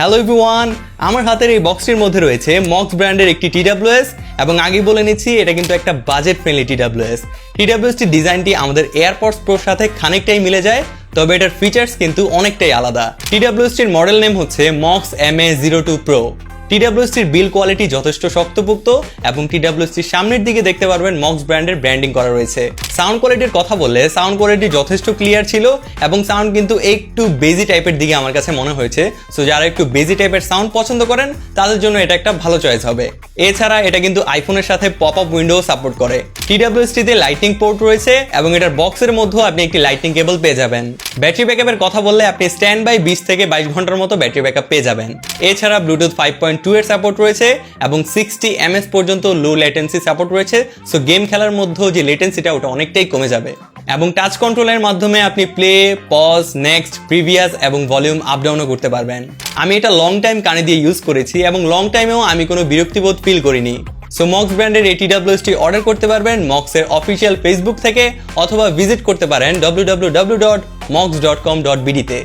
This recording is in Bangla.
হ্যালো এভরিওয়ান আমার হাতের এই বক্সটির মধ্যে রয়েছে মক্স ব্র্যান্ডের একটি টিডাব্লিউএস এবং আগে বলে নিচ্ছি, এটা কিন্তু একটা বাজেট ফ্রেন্ডলি টিডাব্লিউএস টিডাব্লিউএসটির ডিজাইনটি আমাদের এয়ারপডস প্রোর সাথে খানিকটাই মিলে যায়, তবে এটার ফিচার্স কিন্তু অনেকটাই আলাদা। টিডাব্লিউএসটির মডেল নেম হচ্ছে Mox M A zero two pro টিডাব্লিউএসটির build quality যথেষ্ট শক্তপোক্ত এবং টিডাব্লিউএসটির সামনের দিকে দেখতে পারবেন মক্স ব্র্যান্ডের ব্র্যান্ডিং করা রয়েছে। সাউন্ড কোয়ালিটির কথা বললে সাউন্ড কোয়ালিটি যথেষ্ট ক্লিয়ার ছিল এবং সাউন্ড কিন্তু একটু বেজি টাইপের দিকে আমার কাছে মনে হয়েছে। সো যারা একটু বেজি টাইপের সাউন্ড পছন্দ করেন, তাদের জন্য এটা একটা ভালো চয়েস হবে। এছাড়া এটা কিন্তু আইফোনের সাথে পপ আপ উইন্ডো সাপোর্ট করে। টিডাব্লিউএসটিতে লাইটিং পোর্ট রয়েছে এবং এটার বক্সের মধ্যেও আপনি একটি লাইটিং কেবল পেয়ে যাবেন। ব্যাটারি ব্যাকআপের কথা বললে আপনি স্ট্যান্ড বাই বিশ থেকে বাইশ ঘণ্টার মতো ব্যাটারি ব্যাকআপ পেয়ে যাবেন। এছাড়া ব্লুটুথ ফাইভ পয়েন্ট টু এর সাপোর্ট রয়েছে এবং সিক্সটি এমএস পর্যন্ত লো লেটেন্সি সাপোর্ট রয়েছে। সো গেম খেলার মধ্যেও যে লেটেন্সিটা ওটা অনেকটাই কমে যাবে। এবং টাচ কন্ট্রোলের মাধ্যমে আপনি প্লে পজ নেক্সট প্রিভিয়াস এবং ভলিউম আপ ডাউনও করতে পারবেন। আমি এটা লং টাইম কানে দিয়ে ইউজ করেছি এবং লং টাইমেও আমি কোনো বিরক্তিবোধ ফিল করিনি। সো মক্স ব্র্যান্ডের এই টিডাব্লিউএসটি অর্ডার করতে পারবেন মক্সের অফিসিয়াল ফেসবুক থেকে অথবা ভিজিট করতে পারেন www.mox.com.bd তে।